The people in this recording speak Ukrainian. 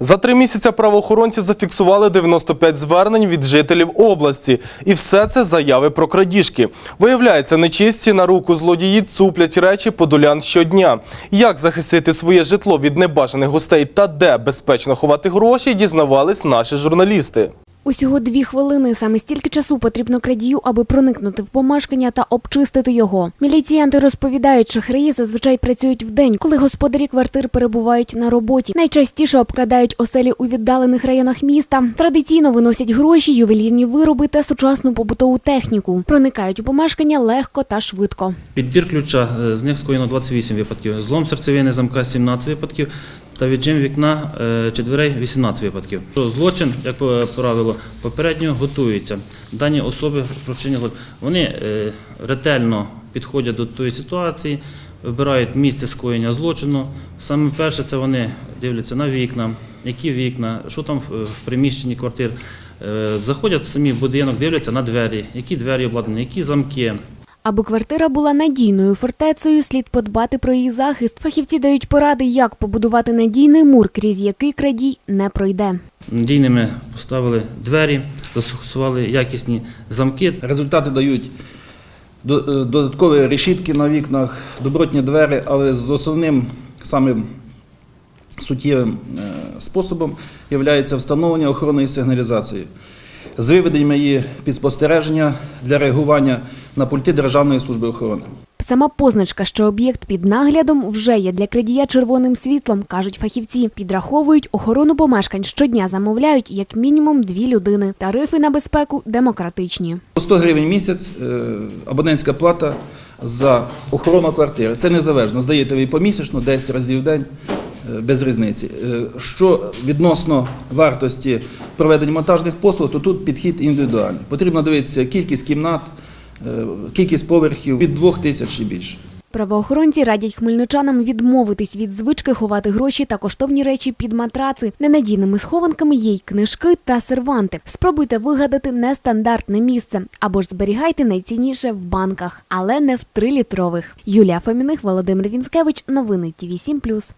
За три місяці правоохоронці зафіксували 95 звернень від жителів області. І все це заяви про крадіжки. Виявляється, нечисті на руку злодії цуплять речі подолян щодня. Як захистити своє житло від небажаних гостей та де безпечно ховати гроші, дізнавались наші журналісти. Усього дві хвилини. Саме стільки часу потрібно крадію, аби проникнути в помешкання та обчистити його. Міліціянти розповідають, шахраї зазвичай працюють вдень, коли господарі квартир перебувають на роботі. Найчастіше обкрадають оселі у віддалених районах міста. Традиційно виносять гроші, ювелірні вироби та сучасну побутову техніку. Проникають у помешкання легко та швидко. Підбір ключа е, з них скоєно 28 випадків, злом серцевини замка 17 випадків та віджим вікна е, чи дверей 18 випадків. Злочин, як правило, попередньо готується. Дані особи про злочину, вони е, ретельно підходять до тої ситуації, вибирають місце скоєння злочину. Саме перше це вони дивляться на вікна, які вікна, що там в в приміщенні квартир. Е, Заходять в самі будинок, дивляться на двері, які двері обладнані, які замки. Аби квартира була надійною фортецею, слід подбати про її захист. Фахівці дають поради, як побудувати надійний мур, крізь який крадій не пройде. Надійними поставили двері, застосували якісні замки. Результати дають е, додаткові решітки на вікнах, добротні двері, але з основним самим суттєвим е, способом є встановлення охоронної сигналізації з виведенням її під спостереження для реагування на пульти Державної служби охорони. Сама позначка, що об'єкт під наглядом вже є для крадія червоним світлом, кажуть фахівці. Підраховують охорону помешкань щодня замовляють як мінімум дві людини. Тарифи на безпеку демократичні. 100 гривень місяць е, абонентська плата за охорону квартири. Це незалежно. Здаєте ви помісячно, 10 разів в день, без різниці. Е, Що відносно вартості проведення монтажних послуг, то тут підхід індивідуальний. Потрібно дивитися кількість кімнат, е, кількість поверхів від 2 тисяч і більше. Правоохоронці радять хмельничанам відмовитись від звички ховати гроші та коштовні речі під матраци. Ненадійними схованками є й книжки та серванти. Спробуйте вигадати нестандартне місце або ж зберігайте найцінніше в банках, але не в трилітрових. Юлія Фоміних, Володимир Вінськевич. Новини ТІВІ 7+.